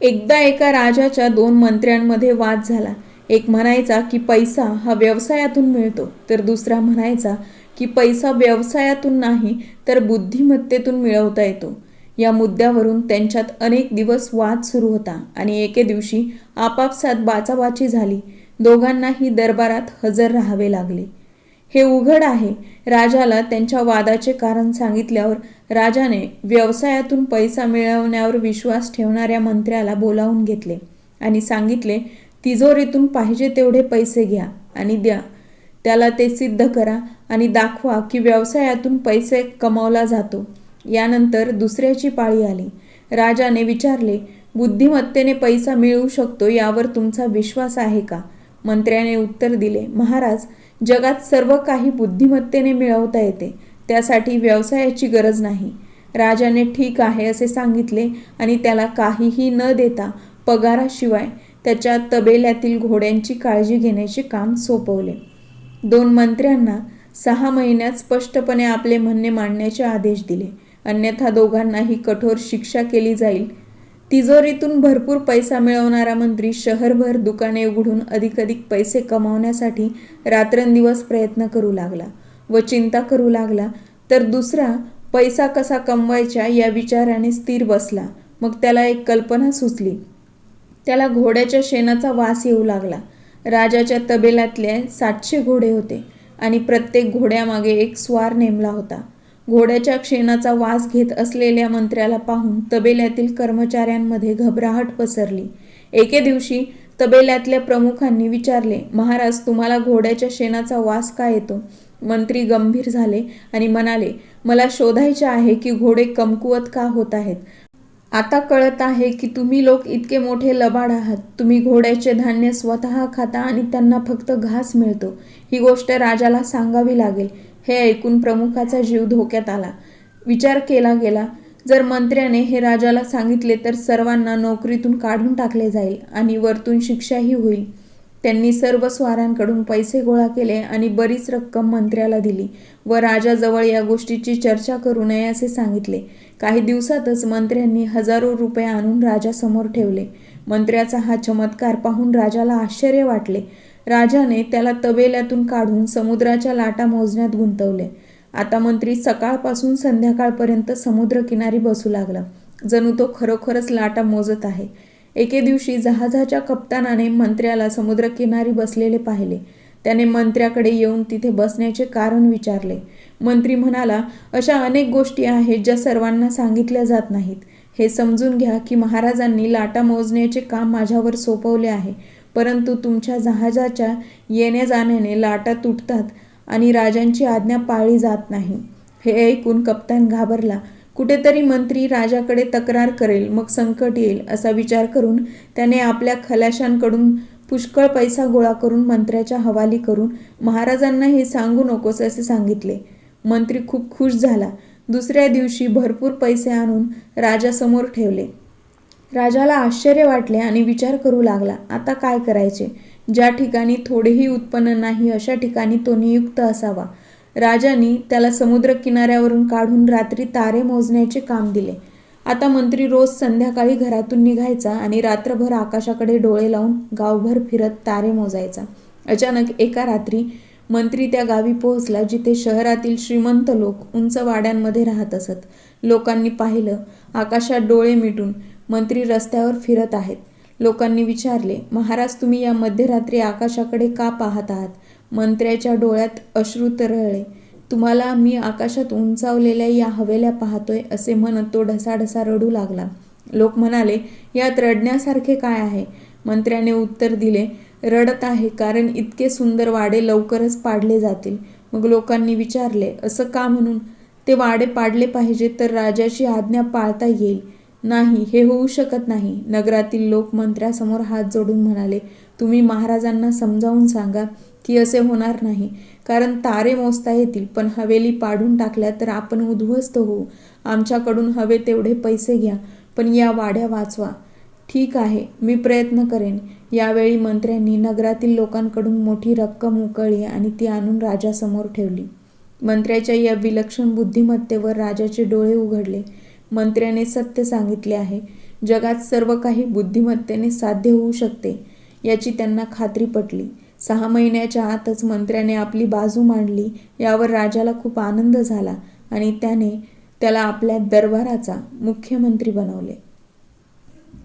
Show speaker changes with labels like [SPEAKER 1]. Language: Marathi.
[SPEAKER 1] एकदा एका राजाच्या दोन मंत्र्यांमध्ये वाद झाला. एक म्हणायचा की पैसा हा व्यवसायातून मिळतो. तर दुसरा म्हणायचा की पैसा व्यवसायातून नाही तर बुद्धिमत्तेतून मिळवता येतो. या मुद्द्यावरून त्यांच्यात अनेक दिवस वाद सुरू होता आणि एके दिवशी आपापसात बाचाबाची झाली. दोघांनाही दरबारात हजर राहावे लागले. हे उघड आहे. राजाला त्यांच्या वादाचे कारण सांगितल्यावर राजाने व्यवसायातून पैसा मिळवण्यावर विश्वास ठेवणाऱ्या मंत्र्याला बोलावून घेतले आणि सांगितले तिजोरीतून पाहिजे तेवढे पैसे घ्या आणि द्या. त्याला ते सिद्ध करा आणि दाखवा की व्यवसायातून पैसे कमावला जातो. यानंतर दुसऱ्याची पाळी आली. राजाने विचारले बुद्धिमत्तेने पैसा मिळवू शकतो यावर तुमचा विश्वास आहे का? मंत्र्याने उत्तर दिले महाराज जगात सर्व काही बुद्धिमत्तेने मिळवता येते. त्यासाठी व्यवसायाची गरज नाही. राजाने ठीक आहे असे सांगितले आणि त्याला काहीही न देता पगाराशिवाय त्याच्या तबेल्यातील घोड्यांची काळजी घेण्याचे काम सोपवले. दोन मंत्र्यांना सहा महिन्यात स्पष्टपणे आपले म्हणणे मांडण्याचे आदेश दिले. अन्यथा दोघांनाही कठोर शिक्षा केली जाईल. तिजोरीतून भरपूर पैसा मिळवणारा मंत्री शहरभर दुकाने उघडून अधिकाधिक पैसे कमावण्यासाठी रात्रंदिवस प्रयत्न करू लागला व चिंता करू लागला. तर दुसरा पैसा कसा कमवायचा या विचाराने स्थिर बसला. मग त्याला एक कल्पना सुचली. त्याला घोड्याच्या शेणाचा वास येऊ लागला. राजाच्या तबेल्यातले सातशे घोडे होते आणि प्रत्येक घोड्यामागे एक स्वार नेमला होता. घोड्याच्या क्षेणाचा वास घेत असलेल्या मंत्र्याला पाहून तबेल्यातील कर्मचाऱ्यांमध्ये घबराहट पसरली. एके दिवशी तबेल्यातल्या प्रमुखांनी विचारले महाराज तुम्हाला घोड्याच्या शेणाचा वास का येतो? मंत्री गंभीर झाले आणि म्हणाले मला शोधायचे आहे की घोडे कमकुवत का होत आहेत. आता कळत आहे की तुम्ही लोक इतके मोठे लबाड आहात. तुम्ही घोड्याचे धान्य स्वतः खाता आणि त्यांना फक्त घास मिळतो. ही गोष्ट राजाला सांगावी लागेल. हे ऐकून प्रमुखाचा जीव धोक्यात आला. विचार केला गेला जर मंत्र्याने हे राजाला सांगितले तर सर्वांना नोकरीतून काढून टाकले जाईल आणि वरतून शिक्षाही होईल. त्यांनी सर्व स्वारांकडून पैसे गोळा केले आणि बरीच रक्कम मंत्र्याला दिली व राजाजवळ या गोष्टीची चर्चा करू नये असे सांगितले. काही दिवसातच मंत्र्यांनी हजारो रुपये आणून राजासमोर ठेवले. मंत्र्याचा हा चमत्कार पाहून राजाला आश्चर्य वाटले. राजाने त्याला तबेल्यातून काढून समुद्राच्या लाटा मोजण्यात गुंतवले. आता मंत्री सकाळपासून संध्याकाळपर्यंत समुद्रकिनारी बसू लागला. जणू तो खरोखरच लाटा मोजत आहे. एके दिवशी जहाजाच्या कप्तानाने मंत्र्याला समुद्रकिनारी बसलेले पाहिले. त्याने मंत्र्याकडे येऊन तिथे बसण्याचे कारण विचारले. मंत्री म्हणाला अशा अनेक गोष्टी आहेत ज्या सर्वांना सांगितल्या जात नाहीत. हे समजून घ्या की महाराजांनी लाटा मोजण्याचे काम माझ्यावर सोपवले आहे. परंतु तुमच्या जहाजाच्या येण्या जाण्याने लाटा तुटतात आणि राजांची आज्ञा पाळली जात नाही. हे ऐकून कप्तान घाबरला. कुठेतरी मंत्री राजाकडे तक्रार करेल मग संकट येईल असा विचार करून त्याने आपल्या खलाशांकडून पुष्कळ पैसा गोळा करून मंत्र्याच्या हवाली करून महाराजांना हे सांगू नकोस असे सांगितले. मंत्री खूप खुश झाला. दुसऱ्या दिवशी भरपूर पैसे आणून राजासमोर ठेवले. राजाला आश्चर्य वाटले आणि विचार करू लागला आता काय करायचे? ज्या ठिकाणी थोडेही उत्पन्न नाही अशा ठिकाणी तो नियुक्त असावा. राजांनी त्याला समुद्र किनाऱ्यावरून काढून रात्री तारे मोजण्याचे काम दिले. आता मंत्री रोज संध्याकाळी घरातून निघायचा आणि रात्रभर आकाशाकडे डोळे लावून गावभर फिरत तारे मोजायचा. अचानक एका रात्री मंत्री त्या गावी पोहोचला जिथे शहरातील श्रीमंत लोक उंच वाड्यांमध्ये राहत असत. लोकांनी पाहिलं. आकाशात डोळे मिटून मंत्री रस्त्यावर फिरत आहेत. लोकांनी विचारले महाराज तुम्ही या मध्यरात्री आकाशाकडे का पाहत आहात? मंत्र्याच्या डोळ्यात अश्रू तरळले. तुम्हाला मी आकाशात उंचावलेल्या या हवेल्या पाहतोय असे म्हणत तो ढसाढसा रडू लागला. लोक म्हणाले यात रडण्यासारखे काय आहे? मंत्र्याने उत्तर दिले रडत आहे कारण इतके सुंदर वाडे लवकरच पाडले जातील. मग लोकांनी विचारले असं का म्हणून? ते वाडे पाडले पाहिजे तर राजाची आज्ञा पाळता येईल. नाही हे होऊ शकत नाही. नगरातील लोक मंत्र्यासमोर हात जोडून म्हणाले तुम्ही महाराजांना समजावून सांगा की असे होणार नाही. कारण तारे मोजता येतील पण हवेली पाडून टाकल्या तर आपण उद्ध्वस्त होऊ. आमच्याकडून हवे तेवढे पैसे घ्या पण या वाड्या वाचवा. ठीक आहे मी प्रयत्न करेन. यावेळी मंत्र्यांनी नगरातील लोकांकडून मोठी रक्कम उकळली आणि ती आणून राजासमोर ठेवली. मंत्र्याच्या या विलक्षण बुद्धिमत्तेवर राजाचे डोळे उघडले. मंत्र्याने सत्य सांगितले आहे. जगात सर्व काही बुद्धिमत्तेने साध्य होऊ शकते याची त्यांना खात्री पटली. सहा महिन्याच्या आतच मंत्र्याने आपली बाजू मांडली. यावर राजाला खूप आनंद झाला आणि त्याने त्याला आपल्या दरबाराचा मुख्यमंत्री बनवले.